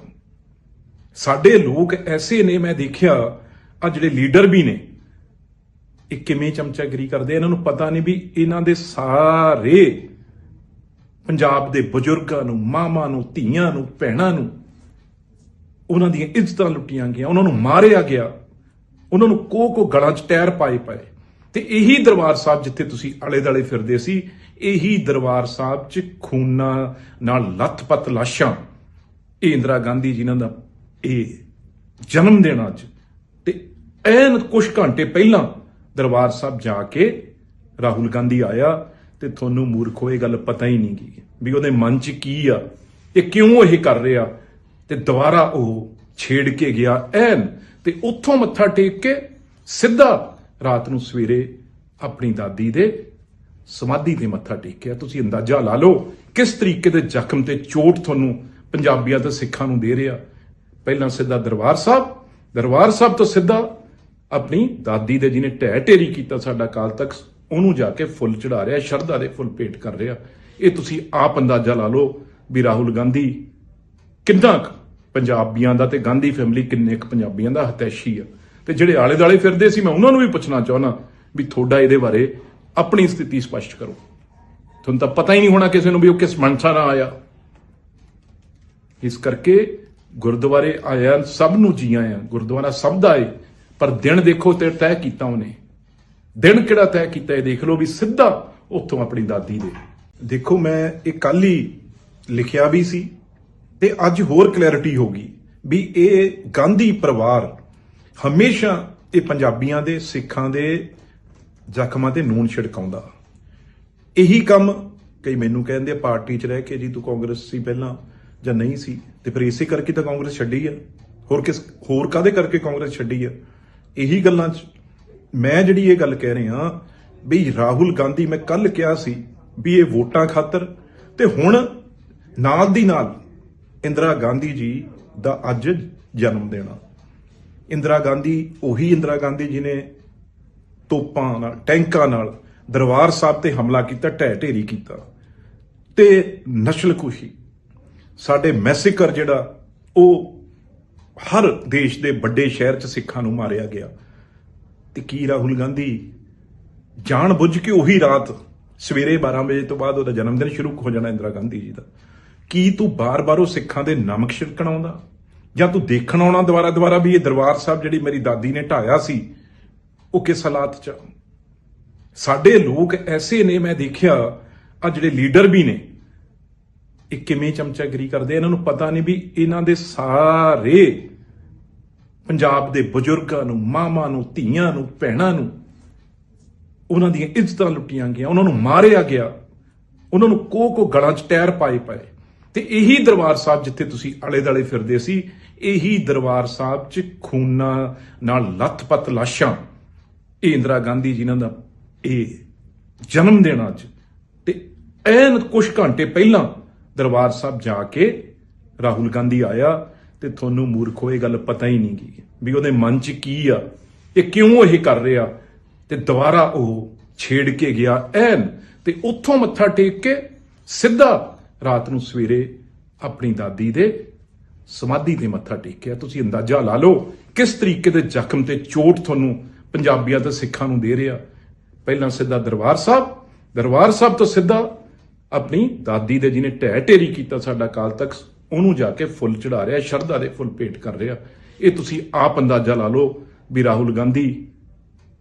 ਸਾਡੇ ਲੋਕ ਐਸੇ ਨੇ, ਮੈਂ ਦੇਖਿਆ, ਆ ਜਿਹੜੇ ਲੀਡਰ ਵੀ ਨੇ ਇਹ ਕਿਵੇਂ ਚਮਚਾਗਰੀ ਕਰਦੇ ਇਹਨਾਂ ਨੂੰ ਪਤਾ ਨਹੀਂ ਵੀ ਇਹਨਾਂ ਦੇ ਸਾਰੇ ਪੰਜਾਬ ਦੇ ਬਜ਼ੁਰਗਾਂ ਨੂੰ, ਮਾਵਾਂ ਨੂੰ, ਧੀਆਂ ਨੂੰ, ਭੈਣਾਂ ਨੂੰ ਉਹਨਾਂ ਦੀਆਂ ਇੱਜ਼ਤਾਂ ਲੁੱਟੀਆਂ ਗਈਆਂ, ਉਹਨਾਂ ਨੂੰ ਮਾਰਿਆ ਗਿਆ। ਉਹਨਾਂ ਨੂੰ ਕੋ ਕੋ ਗਲਾਂ 'ਚ ਟਾਇਰ ਪਾਏ ਪਏ। ਤੇ ਇਹੀ ਦਰਬਾਰ ਸਾਹਿਬ ਜਿੱਥੇ ਤੁਸੀਂ ਆਲੇ ਦਾਲੇ ਫਿਰਦੇ ਸੀ, ਇਹੀ ਦਰਬਾਰ ਸਾਹਿਬ 'ਚ ਖੂਨਾਂ ਨਾਲ ਲੱਥਪੱਤ ਲਾਸ਼ਾਂ। ਇਹ ਇੰਦਰਾ ਗਾਂਧੀ ਜਿਨ੍ਹਾਂ ਦਾ ਇਹ ਜਨਮ ਦਿਨ ਅੱਜ। ਤੇ ਐਨ ਕੁਝ ਘੰਟੇ ਪਹਿਲਾਂ ਦਰਬਾਰ ਸਾਹਿਬ ਜਾ ਕੇ ਰਾਹੁਲ ਗਾਂਧੀ ਆਇਆ ਤੇ ਤੁਹਾਨੂੰ ਮੂਰਖੋ ਇਹ ਗੱਲ ਪਤਾ ਹੀ ਨਹੀਂ ਗਈ ਵੀ ਉਹਦੇ ਮਨ 'ਚ ਕੀ ਆ, ਇਹ ਕਿਉਂ ਇਹ ਕਰ ਰਿਹਾ? ਤੇ ਦੁਬਾਰਾ ਉਹ ਛੇੜ ਕੇ ਗਿਆ ਐਨ ਤੇ ਉੱਥੋਂ ਮੱਥਾ ਟੇਕ ਕੇ ਸਿੱਧਾ ਰਾਤ ਨੂੰ ਸਵੇਰੇ ਆਪਣੀ ਦਾਦੀ ਦੇ ਸਮਾਧੀ ਤੇ ਮੱਥਾ ਟੇਕਿਆ ਤੁਸੀਂ ਅੰਦਾਜ਼ਾ ਲਾ ਲਓ ਕਿਸ ਤਰੀਕੇ ਦੇ ਜ਼ਖਮ ਤੇ ਚੋਟ ਤੁਹਾਨੂੰ ਪੰਜਾਬੀਆਂ ਤੇ ਸਿੱਖਾਂ ਨੂੰ ਦੇ ਰਿਹਾ। ਪਹਿਲਾਂ ਸਿੱਧਾ ਦਰਬਾਰ ਸਾਹਿਬ ਦਰਬਾਰ ਸਾਹਿਬ ਤੋਂ ਸਿੱਧਾ ਆਪਣੀ ਦਾਦੀ ਦੇ ਜਿਹਨੇ ਢਹਿ ਢੇਰੀ ਕੀਤਾ ਸਾਡਾ ਕਾਲ ਤੱਕ ਉਹਨੂੰ ਜਾ ਕੇ ਫੁੱਲ ਚੜਾ ਰਿਹਾ, ਸ਼ਰਧਾ ਦੇ ਫੁੱਲ ਭੇਟ ਕਰ ਰਿਹਾ। ਇਹ ਤੁਸੀਂ ਆਪ ਅੰਦਾਜ਼ਾ ਲਾ ਲਓ ਵੀ ਰਾਹੁਲ ਗਾਂਧੀ ਕਿੰਨਾ ਕੁ ਪੰਜਾਬੀਆਂ ਦਾ ਤੇ ਗਾਂਧੀ ਫੈਮਿਲੀ ਕਿੰਨੇ ਕੁ ਪੰਜਾਬੀਆਂ ਦਾ ਹਤੈਸ਼ੀ ਆ। ਤੇ ਜਿਹੜੇ ਆਲੇ ਦਾਲੇ ਫਿਰਦੇ ਸੀ, ਮੈਂ ਉਹਨਾਂ ਨੂੰ ਵੀ ਪੁੱਛਣਾ ਚਾਹੁੰਦਾ ਵੀ ਤੁਹਾਡਾ ਇਹਦੇ ਬਾਰੇ ਆਪਣੀ ਸਥਿਤੀ ਸਪਸ਼ਟ ਕਰੋ। ਤੁਹਾਨੂੰ ਤਾਂ ਪਤਾ ਹੀ ਨਹੀਂ ਹੋਣਾ ਕਿਸੇ ਨੂੰ ਵੀ ਉਹ ਕਿਸ ਮਨਸਾ ਨਾਲ ਆਇਆ। ਇਸ ਕਰਕੇ ਗੁਰਦੁਆਰੇ ਆਇਆ ਸਭ ਨੂੰ ਜੀ ਆਇਆਂ, ਗੁਰਦੁਆਰਾ ਸਭ ਦਾ ਏ। ਪਰ ਦਿਨ ਦੇਖੋ ਤੇ ਤੈਅ ਕੀਤਾ ਉਹਨੇ। ਦਿਨ ਕਿਹੜਾ ਤੈਅ ਕੀਤਾ, ਇਹ ਦੇਖ ਲਓ ਵੀ ਸਿੱਧਾ ਉੱਥੋਂ ਆਪਣੀ ਦਾਦੀ ਦੇ। ਦੇਖੋ, ਮੈਂ ਇਹ ਕੱਲ ਹੀ ਲਿਖਿਆ ਵੀ ਸੀ ਤੇ ਅੱਜ ਹੋਰ ਕਲੈਰਿਟੀ ਹੋ ਗਈ ਵੀ ਇਹ ਗਾਂਧੀ ਪਰਿਵਾਰ ਹਮੇਸ਼ਾ ਇਹ ਪੰਜਾਬੀਆਂ ਦੇ, ਸਿੱਖਾਂ ਦੇ ਜ਼ਖਮਾਂ ਤੇ ਨੂਨ ਛਿੜਕਾਉਂਦਾ। ਇਹੀ ਕੰਮ ਕਈ ਮੈਨੂੰ ਕਹਿੰਦੇ ਪਾਰਟੀ 'ਚ ਰਹਿ ਕੇ ਜੀ ਤੂੰ ਕਾਂਗਰਸ ਸੀ ਪਹਿਲਾਂ ਜਾਂ ਨਹੀਂ ਸੀ, ਤੇ ਫਿਰ ਇਸੇ ਕਰਕੇ ਤਾਂ ਕਾਂਗਰਸ ਛੱਡੀ ਆ। ਹੋਰ ਕਿਸ, ਹੋਰ ਕਾਦੇ ਕਰਕੇ ਕਾਂਗਰਸ ਛੱਡੀ ਆ? ਇਹੀ ਗੱਲਾਂ 'ਚ ਮੈਂ ਜਿਹੜੀ ਇਹ ਗੱਲ ਕਹਿ ਰਿਹਾ ਵੀ ਰਾਹੁਲ ਗਾਂਧੀ, ਮੈਂ ਕੱਲ ਕਿਹਾ ਸੀ ਵੀ ਇਹ ਵੋਟਾਂ ਖਾਤਰ ਤੇ ਹੁਣ ਨਾਲ ਦੀ ਨਾਲ ਇੰਦਰਾ ਗਾਂਧੀ ਜੀ ਦਾ ਅੱਜ ਜਨਮ ਦੇਣਾ ਇੰਦਰਾ ਗਾਂਧੀ, ਉਹੀ ਇੰਦਰਾ ਗਾਂਧੀ ਜੀ ਨੇ ਤੋਪਾਂ ਨਾਲ, ਟੈਂਕਾਂ ਨਾਲ ਦਰਬਾਰ ਸਾਹਿਬ ਤੇ ਹਮਲਾ ਕੀਤਾ, ਢਹਿ ਢੇਰੀ ਕੀਤਾ ਤੇ ਨਸਲਕੁਸ਼ੀ ਸਾਡੇ ਮੈਸੇਕਰ ਜਿਹੜਾ, ਉਹ ਹਰ ਦੇਸ਼ ਦੇ ਵੱਡੇ ਸ਼ਹਿਰ 'ਚ ਸਿੱਖਾਂ ਨੂੰ ਮਾਰਿਆ ਗਿਆ। ਤੇ ਕੀ ਰਾਹੁਲ ਗਾਂਧੀ? ਜਾਣ ਬੁੱਝ ਕੇ ਉਹੀ ਰਾਤ ਸਵੇਰੇ 12 ਵਜੇ ਤੋਂ ਬਾਅਦ ਉਹਦਾ ਜਨਮ ਦਿਨ ਸ਼ੁਰੂ ਹੋ ਜਾਣਾ ਇੰਦਰਾ ਗਾਂਧੀ ਜੀ ਦਾ। ਕੀ ਤੂੰ ਬਾਰ-ਬਾਰ ਉਹ ਸਿੱਖਾਂ ਦੇ ਨਮਕ ਛਿੜਕਣ ਆਉਂਦਾ? ਜਾਂ ਤੂੰ ਦੇਖਣ ਆਉਣਾ ਦੁਬਾਰਾ ਦੁਬਾਰਾ ਵੀ ਇਹ ਦਰਬਾਰ ਸਾਹਿਬ ਜਿਹੜੀ ਮੇਰੀ ਦਾਦੀ ਨੇ ਢਾਇਆ ਸੀ, ਉਹ ਕਿਸ ਹਾਲਾਤ 'ਚ ਆ? ਸਾਡੇ ਲੋਕ ਐਸੇ ਨੇ, ਮੈਂ ਦੇਖਿਆ, ਆ ਜਿਹੜੇ ਲੀਡਰ ਵੀ ਨੇ ਇਹ ਕਿਵੇਂ ਚਮਚਾਗਰੀ ਕਰਦੇ ਇਹਨਾਂ ਨੂੰ ਪਤਾ ਨਹੀਂ ਵੀ ਇਹਨਾਂ ਦੇ ਸਾਰੇ ਪੰਜਾਬ ਦੇ ਬਜ਼ੁਰਗਾਂ ਨੂੰ, ਮਾਵਾਂ ਨੂੰ, ਧੀਆਂ ਨੂੰ, ਭੈਣਾਂ ਨੂੰ ਉਹਨਾਂ ਦੀਆਂ ਇੱਜ਼ਤਾਂ ਲੁੱਟੀਆਂ ਗਈਆਂ, ਉਹਨਾਂ ਨੂੰ ਮਾਰਿਆ ਗਿਆ। ਉਹਨਾਂ ਨੂੰ ਕੋ ਕੋ ਗਲਾਂ 'ਚ ਟਾਇਰ ਪਾਏ ਪਏ। ਤੇ ਇਹੀ ਦਰਬਾਰ ਸਾਹਿਬ ਜਿੱਥੇ ਤੁਸੀਂ ਆਲੇ ਦਾਲੇ ਫਿਰਦੇ ਸੀ, ਇਹੀ ਦਰਬਾਰ ਸਾਹਿਬ 'ਚ ਖੂਨਾਂ ਨਾਲ ਲੱਥਪੱਤ ਲਾਸ਼ਾਂ। ਇਹ ਇੰਦਰਾ ਗਾਂਧੀ ਜਿਨ੍ਹਾਂ ਦਾ ਇਹ ਜਨਮ ਦਿਨ ਅੱਜ। ਤੇ ਐਨ ਕੁਝ ਘੰਟੇ ਪਹਿਲਾਂ ਦਰਬਾਰ ਸਾਹਿਬ ਜਾ ਕੇ ਰਾਹੁਲ ਗਾਂਧੀ ਆਇਆ ਤੇ ਤੁਹਾਨੂੰ ਮੂਰਖੋ ਇਹ ਗੱਲ ਪਤਾ ਹੀ ਨਹੀਂ ਗਈ ਵੀ ਉਹਦੇ ਮਨ 'ਚ ਕੀ ਆ, ਇਹ ਕਿਉਂ ਇਹ ਕਰ ਰਿਹਾ ਤੇ ਦੁਬਾਰਾ ਉਹ ਛੇੜ ਕੇ ਗਿਆ ਐਨ ਤੇ ਉੱਥੋਂ ਮੱਥਾ ਟੇਕ ਕੇ ਸਿੱਧਾ ਰਾਤ ਨੂੰ ਸਵੇਰੇ ਆਪਣੀ ਦਾਦੀ ਦੇ ਸਮਾਧੀ ਤੇ ਮੱਥਾ ਟੇਕਿਆ। ਤੁਸੀਂ ਅੰਦਾਜ਼ਾ ਲਾ ਲਓ ਕਿਸ ਤਰੀਕੇ ਦੇ ਜ਼ਖਮ ਤੇ ਚੋਟ ਤੁਹਾਨੂੰ ਪੰਜਾਬੀਆਂ ਤੇ ਸਿੱਖਾਂ ਨੂੰ ਦੇ ਰਿਹਾ। ਪਹਿਲਾਂ ਸਿੱਧਾ ਦਰਬਾਰ ਸਾਹਿਬ ਦਰਬਾਰ ਸਾਹਿਬ ਤੋਂ ਸਿੱਧਾ ਆਪਣੀ ਦਾਦੀ ਦੇ ਜਿਹਨੇ ਢਹਿ ਢੇਰੀ ਕੀਤਾ ਸਾਡਾ ਕਾਲ ਤੱਕ ਉਹਨੂੰ ਜਾ ਕੇ ਫੁੱਲ ਚੜਾ ਰਿਹਾ, ਸ਼ਰਧਾ ਦੇ ਫੁੱਲ ਭੇਟ ਕਰ ਰਿਹਾ। ਇਹ ਤੁਸੀਂ ਆਪ ਅੰਦਾਜ਼ਾ ਲਾ ਲਓ ਵੀ ਰਾਹੁਲ ਗਾਂਧੀ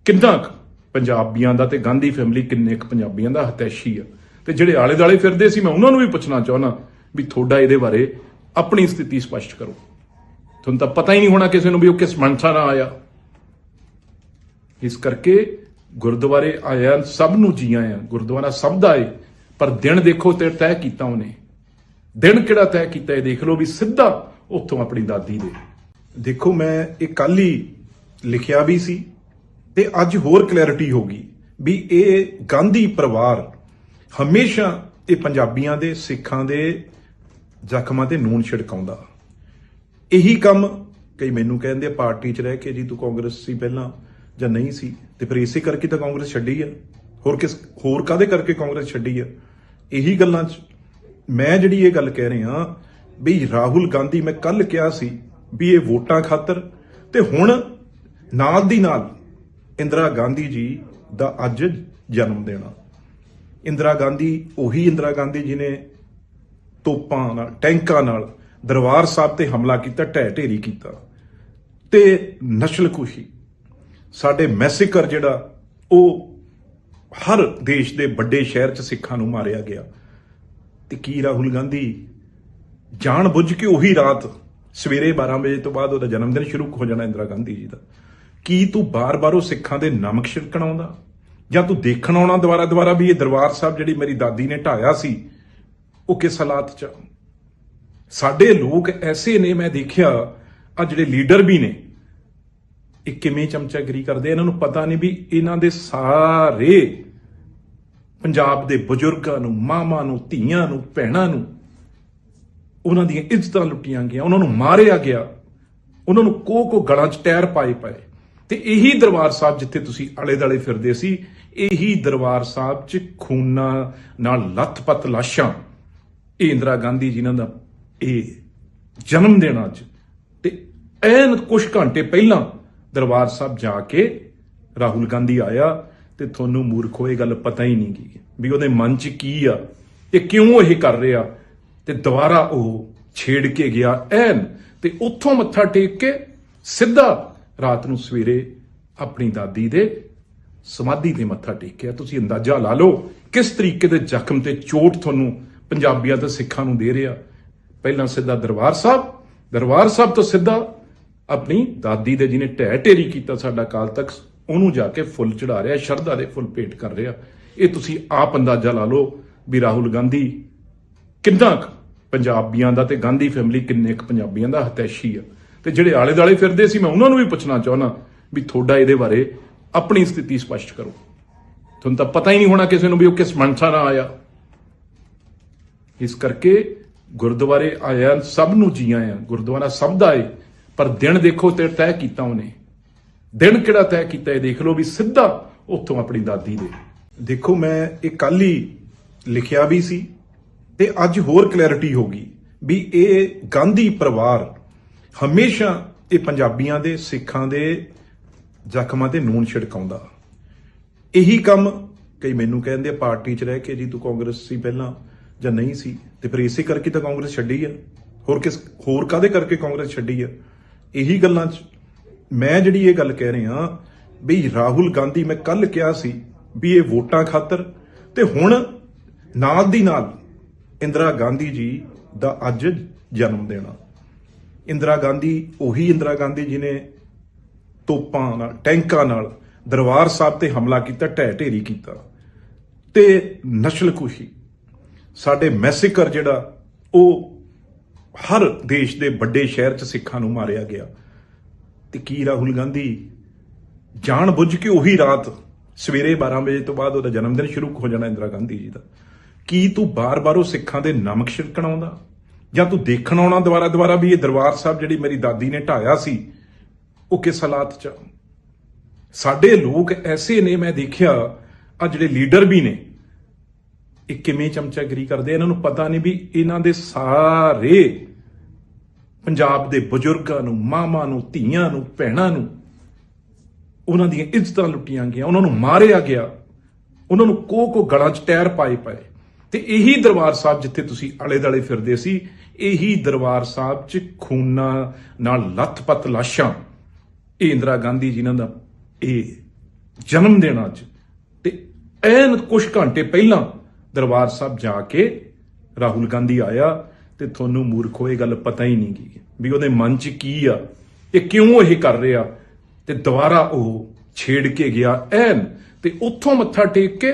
ਕਿੰਨਾ ਕੁ ਪੰਜਾਬੀਆਂ ਦਾ ਤੇ ਗਾਂਧੀ ਫੈਮਿਲੀ ਕਿੰਨੇ ਕੁ ਪੰਜਾਬੀਆਂ ਦਾ ਹਤੈਸ਼ੀ ਆ। ਤੇ ਜਿਹੜੇ ਆਲੇ ਦਾਲੇ ਫਿਰਦੇ ਸੀ, ਮੈਂ ਉਹਨਾਂ ਨੂੰ ਵੀ ਪੁੱਛਣਾ ਚਾਹੁੰਦਾ ਵੀ ਤੁਹਾਡਾ ਇਹਦੇ ਬਾਰੇ ਆਪਣੀ ਸਥਿਤੀ ਸਪਸ਼ਟ ਕਰੋ। ਤੁਹਾਨੂੰ ਤਾਂ ਪਤਾ ਹੀ ਨਹੀਂ ਹੋਣਾ ਕਿਸੇ ਨੂੰ ਵੀ ਉਹ ਕਿਸ ਮਨਸਾ ਨਾਲ ਆਇਆ। ਇਸ ਕਰਕੇ ਗੁਰਦੁਆਰੇ ਆਇਆ ਸਭ ਨੂੰ ਜੀ ਆਇਆਂ, ਗੁਰਦੁਆਰਾ ਸਭ ਦਾ ਏ। ਪਰ ਦਿਨ ਦੇਖੋ ਤੇ ਤੈਅ ਕੀਤਾ ਉਹਨੇ। ਦਿਨ ਕਿਹੜਾ ਤੈਅ ਕੀਤਾ, ਇਹ ਦੇਖ ਲਓ ਵੀ ਸਿੱਧਾ ਉੱਥੋਂ ਆਪਣੀ ਦਾਦੀ ਦੇ। ਦੇਖੋ, ਮੈਂ ਇਹ ਕੱਲ ਹੀ ਲਿਖਿਆ ਵੀ ਸੀ ਤੇ ਅੱਜ ਹੋਰ ਕਲੈਰਿਟੀ ਹੋ ਗਈ ਵੀ ਇਹ ਗਾਂਧੀ ਪਰਿਵਾਰ ਹਮੇਸ਼ਾ ਇਹ ਪੰਜਾਬੀਆਂ ਦੇ, ਸਿੱਖਾਂ ਦੇ ਜ਼ਖਮਾਂ ਤੇ ਨੂਨ ਛਿੜਕਾਉਂਦਾ। ਇਹੀ ਕੰਮ ਕਈ ਮੈਨੂੰ ਕਹਿੰਦੇ ਪਾਰਟੀ 'ਚ ਰਹਿ ਕੇ ਜੀ ਤੂੰ ਕਾਂਗਰਸ ਸੀ ਪਹਿਲਾਂ ਜਾਂ ਨਹੀਂ ਸੀ, ਤੇ ਫਿਰ ਇਸੇ ਕਰਕੇ ਤਾਂ ਕਾਂਗਰਸ ਛੱਡੀ ਆ। ਹੋਰ ਕਿਸ, ਹੋਰ ਕਾਦੇ ਕਰਕੇ ਕਾਂਗਰਸ ਛੱਡੀ ਆ? ਇਹੀ ਗੱਲਾਂ 'ਚ ਮੈਂ ਜਿਹੜੀ ਇਹ ਗੱਲ ਕਹਿ ਰਿਹਾ ਵੀ ਰਾਹੁਲ ਗਾਂਧੀ, ਮੈਂ ਕੱਲ ਕਿਹਾ ਸੀ ਵੀ ਇਹ ਵੋਟਾਂ ਖਾਤਰ ਤੇ ਹੁਣ ਨਾਲ ਦੀ ਨਾਲ ਇੰਦਰਾ ਗਾਂਧੀ ਜੀ ਦਾ ਅੱਜ ਜਨਮ ਦਿਨ ਆ। ਇੰਦਰਾ ਗਾਂਧੀ, ਉਹੀ ਇੰਦਰਾ ਗਾਂਧੀ ਜੀ ਨੇ ਤੋਪਾਂ ਨਾਲ, ਟੈਂਕਾਂ ਨਾਲ ਦਰਬਾਰ ਸਾਹਿਬ ਤੇ ਹਮਲਾ ਕੀਤਾ, ਢਹਿ ਢੇਰੀ ਕੀਤਾ ਤੇ ਨਸਲਕੁਸ਼ੀ ਸਾਡੇ ਮੈਸੇਕਰ ਜਿਹੜਾ, ਉਹ ਹਰ ਦੇਸ਼ ਦੇ ਵੱਡੇ ਸ਼ਹਿਰ 'ਚ ਸਿੱਖਾਂ ਨੂੰ ਮਾਰਿਆ ਗਿਆ। ਤੇ ਕੀ ਰਾਹੁਲ ਗਾਂਧੀ? ਜਾਣ ਬੁੱਝ ਕੇ ਉਹੀ ਰਾਤ ਸਵੇਰੇ 12 ਵਜੇ ਤੋਂ ਬਾਅਦ ਉਹਦਾ ਜਨਮ ਦਿਨ ਸ਼ੁਰੂ ਹੋ ਜਾਣਾ ਇੰਦਰਾ ਗਾਂਧੀ ਜੀ ਦਾ। ਕੀ ਤੂੰ ਬਾਰ-ਬਾਰ ਉਹ ਸਿੱਖਾਂ ਦੇ ਨਮਕ ਛਿੜਕਣ ਆਉਂਦਾ ਜਾਂ ਤੂੰ ਦੇਖਣ ਆਉਣਾ ਦੁਬਾਰਾ ਦੁਬਾਰਾ ਵੀ ਇਹ ਦਰਬਾਰ ਸਾਹਿਬ ਜਿਹੜੀ ਮੇਰੀ ਦਾਦੀ ਨੇ ਢਾਇਆ ਸੀ, ਉਹ ਕਿਸ ਹਾਲਾਤ 'ਚ ਆ? ਸਾਡੇ ਲੋਕ ਐਸੇ ਨੇ, ਮੈਂ ਦੇਖਿਆ, ਆ ਜਿਹੜੇ ਲੀਡਰ ਵੀ ਨੇ ਇਹ ਕਿਵੇਂ ਚਮਚਾਗਰੀ ਕਰਦੇ ਇਹਨਾਂ ਨੂੰ ਪਤਾ ਨਹੀਂ ਵੀ ਇਹਨਾਂ ਦੇ ਸਾਰੇ ਪੰਜਾਬ ਦੇ ਬਜ਼ੁਰਗਾਂ ਨੂੰ, ਮਾਵਾਂ ਨੂੰ, ਧੀਆਂ ਨੂੰ, ਭੈਣਾਂ ਨੂੰ ਉਹਨਾਂ ਦੀਆਂ ਇੱਜ਼ਤਾਂ ਲੁੱਟੀਆਂ ਗਈਆਂ, ਉਹਨਾਂ ਨੂੰ ਮਾਰਿਆ ਗਿਆ। ਉਹਨਾਂ ਨੂੰ ਕੋ ਕੋ ਗਲਾਂ 'ਚ ਟਾਇਰ ਪਾਏ ਪਏ। ਤੇ ਇਹੀ ਦਰਬਾਰ ਸਾਹਿਬ ਜਿੱਥੇ ਤੁਸੀਂ ਆਲੇ ਦਾਲੇ ਫਿਰਦੇ ਸੀ, ਇਹੀ ਦਰਬਾਰ ਸਾਹਿਬ 'ਚ ਖੂਨਾਂ ਨਾਲ ਲੱਥਪੱਤ ਲਾਸ਼ਾਂ। ਇਹ ਇੰਦਰਾ ਗਾਂਧੀ ਜੀ ਨਾਲ ਦਾ ਇਹ ਜਨਮ ਦਿਨ ਅੱਜ। ਤੇ ਐਨ ਕੁਝ ਘੰਟੇ ਪਹਿਲਾਂ ਦਰਬਾਰ ਸਾਹਿਬ ਜਾ ਕੇ ਰਾਹੁਲ ਗਾਂਧੀ ਆਇਆ ਤੇ ਤੁਹਾਨੂੰ ਮੂਰਖੋ ਇਹ ਗੱਲ ਪਤਾ ਹੀ ਨਹੀਂ ਗਈ ਵੀ ਉਹਦੇ ਮਨ 'ਚ ਕੀ ਆ, ਇਹ ਕਿਉਂ ਇਹ ਕਰ ਰਿਹਾ? ਤੇ ਦੁਬਾਰਾ ਉਹ ਛੇੜ ਕੇ ਗਿਆ ਐਨ ਤੇ ਉੱਥੋਂ ਮੱਥਾ ਟੇਕ ਕੇ ਸਿੱਧਾ ਰਾਤ ਨੂੰ ਸਵੇਰੇ ਆਪਣੀ ਦਾਦੀ ਦੇ ਸਮਾਧੀ ਤੇ ਮੱਥਾ ਟੇਕਿਆ। ਤੁਸੀਂ ਅੰਦਾਜ਼ਾ ਲਾ ਲਓ ਕਿਸ ਤਰੀਕੇ ਦੇ ਜ਼ਖਮ ਤੇ ਚੋਟ ਤੁਹਾਨੂੰ ਪੰਜਾਬੀਆਂ ਤੇ ਸਿੱਖਾਂ ਨੂੰ ਦੇ ਰਿਹਾ। ਪਹਿਲਾਂ ਸਿੱਧਾ ਦਰਬਾਰ ਸਾਹਿਬ ਦਰਬਾਰ ਸਾਹਿਬ ਤੋਂ ਸਿੱਧਾ ਆਪਣੀ ਦਾਦੀ ਦੇ ਜਿਹਨੇ ਢਹਿ ਢੇਰੀ ਕੀਤਾ ਸਾਡਾ ਕਾਲ ਤੱਕ ਉਹਨੂੰ ਜਾ ਕੇ ਫੁੱਲ ਚੜਾ ਰਿਹਾ, ਸ਼ਰਧਾ ਦੇ ਫੁੱਲ ਭੇਟ ਕਰ ਰਿਹਾ। ਇਹ ਤੁਸੀਂ ਆਪ ਅੰਦਾਜ਼ਾ ਲਾ ਲਓ ਵੀ ਰਾਹੁਲ ਗਾਂਧੀ ਕਿੰਨਾ ਕੁ ਪੰਜਾਬੀਆਂ ਦਾ ਤੇ ਗਾਂਧੀ ਫੈਮਿਲੀ ਕਿੰਨੇ ਕੁ ਪੰਜਾਬੀਆਂ ਦਾ ਹਤੈਸ਼ੀ ਆ। ਤੇ ਜਿਹੜੇ ਆਲੇ ਦਾਲੇ ਫਿਰਦੇ ਸੀ, ਮੈਂ ਉਹਨਾਂ ਨੂੰ ਵੀ ਪੁੱਛਣਾ ਚਾਹੁੰਦਾ ਵੀ ਤੁਹਾਡਾ ਇਹਦੇ ਬਾਰੇ ਆਪਣੀ ਸਥਿਤੀ ਸਪਸ਼ਟ ਕਰੋ। ਤੁਹਾਨੂੰ ਤਾਂ ਪਤਾ ਹੀ ਨਹੀਂ ਹੋਣਾ ਕਿਸੇ ਨੂੰ ਵੀ ਉਹ ਕਿਸ ਮਨਸਾ ਨਾਲ ਆਇਆ। ਇਸ ਕਰਕੇ ਗੁਰਦੁਆਰੇ ਆਇਆ, ਸਭ ਨੂੰ ਜੀਆਂ ਆ ਗੁਰਦੁਆਰਾ ਸਭ ਦਾ ਏ। ਪਰ ਦਿਨ ਦੇਖੋ ਤੇ ਤੈਅ ਕੀਤਾ ਉਹਨੇ। ਦਿਨ ਕਿਹੜਾ ਤੈਅ ਕੀਤਾ ਇਹ ਦੇਖ ਲਓ ਵੀ ਸਿੱਧਾ ਉੱਥੋਂ ਆਪਣੀ ਦਾਦੀ ਦੇ। ਦੇਖੋ, ਮੈਂ ਇਹ ਕੱਲ ਹੀ ਲਿਖਿਆ ਵੀ ਸੀ ਤੇ ਅੱਜ ਹੋਰ ਕਲੈਰਿਟੀ ਹੋ ਗਈ ਵੀ ਇਹ ਗਾਂਧੀ ਪਰਿਵਾਰ ਹਮੇਸ਼ਾ ਇਹ ਪੰਜਾਬੀਆਂ ਦੇ, ਸਿੱਖਾਂ ਦੇ ਜ਼ਖਮਾਂ ਤੇ ਨੂਨ ਛਿੜਕਾਉਂਦਾ। ਇਹੀ ਕੰਮ ਕਈ ਮੈਨੂੰ ਕਹਿੰਦੇ ਆ, ਪਾਰਟੀ 'ਚ ਰਹਿ ਕੇ ਜੀ ਤੂੰ ਕਾਂਗਰਸ ਸੀ ਪਹਿਲਾਂ ਜਾਂ ਨਹੀਂ ਸੀ, ਤੇ ਫਿਰ ਇਸੇ ਕਰਕੇ ਤਾਂ ਕਾਂਗਰਸ ਛੱਡੀ ਆ। ਹੋਰ ਕਿਸ, ਹੋਰ ਕਾਦੇ ਕਰਕੇ ਕਾਂਗਰਸ ਛੱਡੀ ਆ? ਇਹੀ ਗੱਲਾਂ 'ਚ ਮੈਂ ਜਿਹੜੀ ਇਹ ਗੱਲ ਕਹਿ ਰਿਹਾ ਵੀ ਰਾਹੁਲ ਗਾਂਧੀ, ਮੈਂ ਕੱਲ ਕਿਹਾ ਸੀ ਵੀ ਇਹ ਵੋਟਾਂ ਖਾਤਰ ਤੇ ਹੁਣ ਨਾਲ ਦੀ ਨਾਲ ਇੰਦਰਾ ਗਾਂਧੀ ਜੀ ਦਾ ਅੱਜ ਜਨਮ ਦੇਣਾ ਇੰਦਰਾ ਗਾਂਧੀ, ਉਹੀ ਇੰਦਰਾ ਗਾਂਧੀ ਜੀ ਨੇ ਤੋਪਾਂ ਨਾਲ, ਟੈਂਕਾਂ ਨਾਲ ਦਰਬਾਰ ਸਾਹਿਬ ਤੇ ਹਮਲਾ ਕੀਤਾ ਢਹਿ ਢੇਰੀ ਕੀਤਾ ਤੇ ਨਸਲਕੁਸ਼ੀ ਸਾਡੇ ਮੈਸੇਕਰ ਜਿਹੜਾ, ਉਹ ਹਰ ਦੇਸ਼ ਦੇ ਵੱਡੇ ਸ਼ਹਿਰ 'ਚ ਸਿੱਖਾਂ ਨੂੰ ਮਾਰਿਆ ਗਿਆ। ਤੇ ਕੀ ਰਾਹੁਲ ਗਾਂਧੀ? ਜਾਣ ਬੁੱਝ ਕੇ ਉਹੀ ਰਾਤ ਸਵੇਰੇ 12 ਵਜੇ ਤੋਂ ਬਾਅਦ ਉਹਦਾ ਜਨਮ ਦਿਨ ਸ਼ੁਰੂ ਹੋ ਜਾਣਾ ਇੰਦਰਾ ਗਾਂਧੀ ਜੀ ਦਾ। ਕੀ ਤੂੰ ਬਾਰ-ਬਾਰ ਉਹ ਸਿੱਖਾਂ ਦੇ ਨਮਕ ਛਿੜਕਣ ਆਉਂਦਾ? ਜਾਂ ਤੂੰ ਦੇਖਣ ਆਉਣਾ ਦੁਬਾਰਾ ਦੁਬਾਰਾ ਵੀ ਇਹ ਦਰਬਾਰ ਸਾਹਿਬ ਜਿਹੜੀ ਮੇਰੀ ਦਾਦੀ ਨੇ ਢਾਇਆ ਸੀ, ਉਹ ਕਿਸ ਹਾਲਾਤ 'ਚ ਆ? ਸਾਡੇ ਲੋਕ ਐਸੇ ਨੇ, ਮੈਂ ਦੇਖਿਆ, ਆ ਜਿਹੜੇ ਲੀਡਰ ਵੀ ਨੇ ਇਹ ਕਿਵੇਂ ਚਮਚਾਗਰੀ ਕਰਦੇ ਇਹਨਾਂ ਨੂੰ ਪਤਾ ਨਹੀਂ ਵੀ ਇਹਨਾਂ ਦੇ ਸਾਰੇ ਪੰਜਾਬ ਦੇ ਬਜ਼ੁਰਗਾਂ ਨੂੰ, ਮਾਵਾਂ ਨੂੰ, ਧੀਆਂ ਨੂੰ, ਭੈਣਾਂ ਨੂੰ ਉਹਨਾਂ ਦੀਆਂ ਇੱਜ਼ਤਾਂ ਲੁੱਟੀਆਂ ਗਈਆਂ, ਉਹਨਾਂ ਨੂੰ ਮਾਰਿਆ ਗਿਆ। ਉਹਨਾਂ ਨੂੰ ਕੋ ਕੋ ਗਲਾਂ 'ਚ ਟਾਇਰ ਪਾਏ ਪਏ। ਤੇ ਇਹੀ ਦਰਬਾਰ ਸਾਹਿਬ ਜਿੱਥੇ ਤੁਸੀਂ ਆਲੇ ਦਾਲੇ ਫਿਰਦੇ ਸੀ, ਇਹੀ ਦਰਬਾਰ ਸਾਹਿਬ 'ਚ ਖੂਨਾਂ ਨਾਲ ਲੱਥਪੱਤ ਲਾਸ਼ਾਂ। ਇਹ ਇੰਦਰਾ ਗਾਂਧੀ ਜੀ ਨਾਲ ਦਾ ਇਹ ਜਨਮ ਦਿਨ ਅੱਜ। ਤੇ ਐਨ ਕੁਝ ਘੰਟੇ ਪਹਿਲਾਂ ਦਰਬਾਰ ਸਾਹਿਬ ਜਾ ਕੇ ਰਾਹੁਲ ਗਾਂਧੀ ਆਇਆ ਤੇ ਤੁਹਾਨੂੰ ਮੂਰਖੋ ਇਹ ਗੱਲ ਪਤਾ ਹੀ ਨਹੀਂ ਗਈ ਵੀ ਉਹਦੇ ਮਨ 'ਚ ਕੀ ਆ, ਇਹ ਕਿਉਂ ਇਹ ਕਰ ਰਿਹਾ? ਤੇ ਦੁਬਾਰਾ ਉਹ ਛੇੜ ਕੇ ਗਿਆ ਐਨ ਤੇ ਉੱਥੋਂ ਮੱਥਾ ਟੇਕ ਕੇ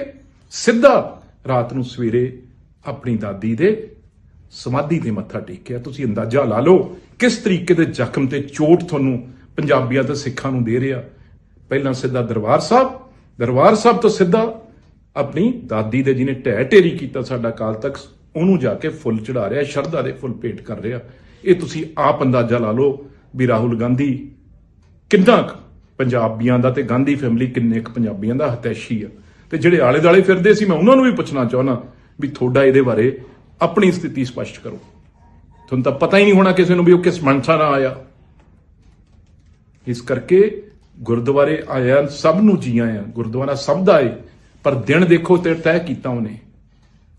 ਸਿੱਧਾ ਰਾਤ ਨੂੰ ਸਵੇਰੇ ਆਪਣੀ ਦਾਦੀ ਦੇ ਸਮਾਧੀ ਤੇ ਮੱਥਾ ਟੇਕਿਆ। ਤੁਸੀਂ ਅੰਦਾਜ਼ਾ ਲਾ ਲਓ ਕਿਸ ਤਰੀਕੇ ਦੇ ਜ਼ਖਮ ਤੇ ਚੋਟ ਤੁਹਾਨੂੰ ਪੰਜਾਬੀਆਂ ਤੇ ਸਿੱਖਾਂ ਨੂੰ ਦੇ ਰਿਹਾ। ਪਹਿਲਾਂ ਸਿੱਧਾ ਦਰਬਾਰ ਸਾਹਿਬ ਦਰਬਾਰ ਸਾਹਿਬ ਤੋਂ ਸਿੱਧਾ ਆਪਣੀ ਦਾਦੀ ਦੇ ਜਿਹਨੇ ਢਹਿ ਢੇਰੀ ਕੀਤਾ ਸਾਡਾ ਕਾਲ ਤੱਕ ਉਹਨੂੰ ਜਾ ਕੇ ਫੁੱਲ ਚੜਾ ਰਿਹਾ, ਸ਼ਰਧਾ ਦੇ ਫੁੱਲ ਭੇਟ ਕਰ ਰਿਹਾ। ਇਹ ਤੁਸੀਂ ਆਪ ਅੰਦਾਜ਼ਾ ਲਾ ਲਓ ਵੀ ਰਾਹੁਲ ਗਾਂਧੀ ਕਿੰਨਾ ਕੁ ਪੰਜਾਬੀਆਂ ਦਾ ਤੇ ਗਾਂਧੀ ਫੈਮਿਲੀ ਕਿੰਨੇ ਕੁ ਪੰਜਾਬੀਆਂ ਦਾ ਹਤੈਸ਼ੀ ਆ। ਤੇ ਜਿਹੜੇ ਆਲੇ ਦਾਲੇ ਫਿਰਦੇ ਸੀ, ਮੈਂ ਉਹਨਾਂ ਨੂੰ ਵੀ ਪੁੱਛਣਾ ਚਾਹੁੰਦਾ ਵੀ ਤੁਹਾਡਾ ਇਹਦੇ ਬਾਰੇ ਆਪਣੀ ਸਥਿਤੀ ਸਪਸ਼ਟ ਕਰੋ। ਤੁਹਾਨੂੰ ਤਾਂ ਪਤਾ ਹੀ ਨਹੀਂ ਹੋਣਾ ਕਿਸੇ ਨੂੰ ਵੀ ਉਹ ਕਿਸ ਮਨਸਾ ਨਾਲ ਆਇਆ। ਇਸ ਕਰਕੇ ਗੁਰਦੁਆਰੇ ਆਇਆ ਸਭ ਨੂੰ ਜੀਆਂ ਆ ਗੁਰਦੁਆਰਾ ਸਭ ਦਾ ਏ। ਪਰ ਦਿਨ ਦੇਖੋ ਤੇ ਤੈਅ ਕੀਤਾ ਉਹਨੇ।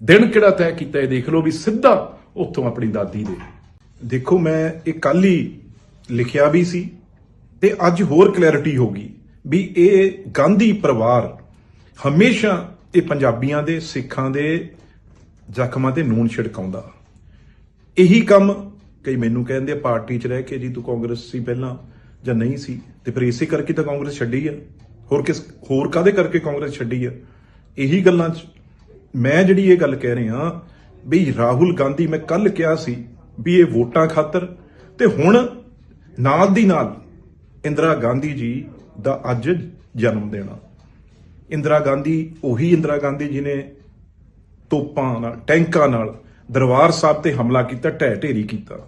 ਦਿਨ ਕਿਹੜਾ ਤੈਅ ਕੀਤਾ ਇਹ ਦੇਖ ਲਓ ਵੀ ਸਿੱਧਾ ਉੱਥੋਂ ਆਪਣੀ ਦਾਦੀ ਦੇ। ਦੇਖੋ, ਮੈਂ ਇਹ ਕੱਲ ਹੀ ਲਿਖਿਆ ਵੀ ਸੀ ਤੇ ਅੱਜ ਹੋਰ ਕਲੈਰਿਟੀ ਹੋ ਗਈ ਵੀ ਇਹ ਗਾਂਧੀ ਪਰਿਵਾਰ ਹਮੇਸ਼ਾ ਇਹ ਪੰਜਾਬੀਆਂ ਦੇ, ਸਿੱਖਾਂ ਦੇ ਜ਼ਖਮਾਂ ਤੇ ਨੂਨ ਛਿੜਕਾਉਂਦਾ। ਇਹੀ ਕੰਮ ਕਈ ਮੈਨੂੰ ਕਹਿੰਦੇ ਪਾਰਟੀ 'ਚ ਰਹਿ ਕੇ ਜੀ ਤੂੰ ਕਾਂਗਰਸ ਸੀ ਪਹਿਲਾਂ ਜਾਂ ਨਹੀਂ ਸੀ, ਤੇ ਫਿਰ ਇਸੇ ਕਰਕੇ ਤਾਂ ਕਾਂਗਰਸ ਛੱਡੀ ਆ। ਹੋਰ ਕਿਸ, ਹੋਰ ਕਾਦੇ ਕਰਕੇ ਕਾਂਗਰਸ ਛੱਡੀ ਆ? ਇਹੀ ਗੱਲਾਂ 'ਚ ਮੈਂ ਜਿਹੜੀ ਇਹ ਗੱਲ ਕਹਿ ਰਿਹਾ, ਵੀ ਰਾਹੁਲ ਗਾਂਧੀ, ਮੈਂ ਕੱਲ ਕਿਹਾ ਸੀ ਵੀ ਇਹ ਵੋਟਾਂ ਖਾਤਰ, ਤੇ ਹੁਣ ਨਾਲ ਦੀ ਨਾਲ ਇੰਦਰਾ ਗਾਂਧੀ ਜੀ ਦਾ ਅੱਜ ਜਨਮ ਦਿਨ ਆ। ਇੰਦਰਾ ਗਾਂਧੀ, ਉਹੀ ਇੰਦਰਾ ਗਾਂਧੀ ਜੀ ਨੇ ਤੋਪਾਂ ਨਾਲ, ਟੈਂਕਾਂ ਨਾਲ ਦਰਬਾਰ ਸਾਹਿਬ ਤੇ ਹਮਲਾ ਕੀਤਾ, ਢਹਿ ਢੇਰੀ ਕੀਤਾ।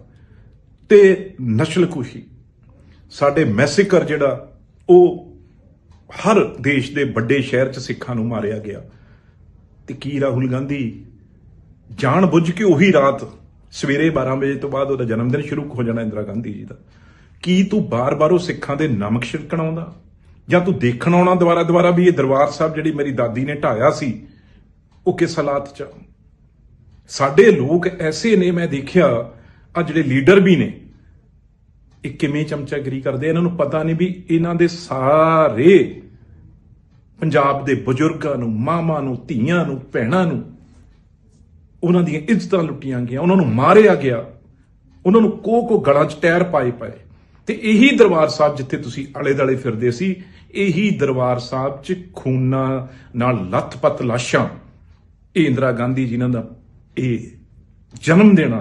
ਤੇ ਨਸਲਕੁਸ਼ੀ ਸਾਡੇ ਮੈਸੇਕਰ ਜਿਹੜਾ, ਉਹ ਹਰ ਦੇਸ਼ ਦੇ ਵੱਡੇ ਸ਼ਹਿਰ 'ਚ ਸਿੱਖਾਂ ਨੂੰ ਮਾਰਿਆ ਗਿਆ। ਤੇ ਕੀ ਰਾਹੁਲ ਗਾਂਧੀ? ਜਾਣ ਬੁੱਝ ਕੇ ਉਹੀ ਰਾਤ ਸਵੇਰੇ 12 ਵਜੇ ਤੋਂ ਬਾਅਦ ਉਹਦਾ ਜਨਮ ਦਿਨ ਸ਼ੁਰੂ ਹੋ ਜਾਣਾ ਇੰਦਰਾ ਗਾਂਧੀ ਜੀ ਦਾ। ਕੀ ਤੂੰ ਬਾਰ-ਬਾਰ ਉਹ ਸਿੱਖਾਂ ਦੇ ਨਮਕ ਛਿੜਕਣ ਆਉਂਦਾ? ਜਾਂ ਤੂੰ ਦੇਖਣ ਆਉਣਾ ਦੁਬਾਰਾ ਦੁਬਾਰਾ ਵੀ ਇਹ ਦਰਬਾਰ ਸਾਹਿਬ ਜਿਹੜੀ ਮੇਰੀ ਦਾਦੀ ਨੇ ਢਾਇਆ ਸੀ, ਉਹ ਕਿਸ ਹਾਲਾਤ 'ਚ ਆ? ਸਾਡੇ ਲੋਕ ਐਸੇ ਨੇ, ਮੈਂ ਦੇਖਿਆ, ਆ ਜਿਹੜੇ ਲੀਡਰ ਵੀ ਨੇ ਇਹ ਕਿਵੇਂ ਚਮਚਾਗਰੀ ਕਰਦੇ ਇਹਨਾਂ ਨੂੰ ਪਤਾ ਨਹੀਂ ਵੀ ਇਹਨਾਂ ਦੇ ਸਾਰੇ ਪੰਜਾਬ ਦੇ ਬਜ਼ੁਰਗਾਂ ਨੂੰ, ਮਾਵਾਂ ਨੂੰ, ਧੀਆਂ ਨੂੰ, ਭੈਣਾਂ ਨੂੰ ਉਹਨਾਂ ਦੀਆਂ ਇੱਜ਼ਤਾਂ ਲੁੱਟੀਆਂ ਗਈਆਂ, ਉਹਨਾਂ ਨੂੰ ਮਾਰਿਆ ਗਿਆ। ਉਹਨਾਂ ਨੂੰ ਕੋ ਕੋ ਗਲਾਂ 'ਚ ਟਾਇਰ ਪਾਏ ਪਏ। ਤੇ ਇਹੀ ਦਰਬਾਰ ਸਾਹਿਬ ਜਿੱਥੇ ਤੁਸੀਂ ਆਲੇ ਦਾਲੇ ਫਿਰਦੇ ਸੀ, ਇਹੀ ਦਰਬਾਰ ਸਾਹਿਬ 'ਚ ਖੂਨਾਂ ਨਾਲ ਲੱਥਪੱਤ ਲਾਸ਼ਾਂ। ਇਹ ਇੰਦਰਾ ਗਾਂਧੀ ਜੀ ਇਹਨਾਂ ਦਾ ਇਹ ਜਨਮ ਦੇਣਾ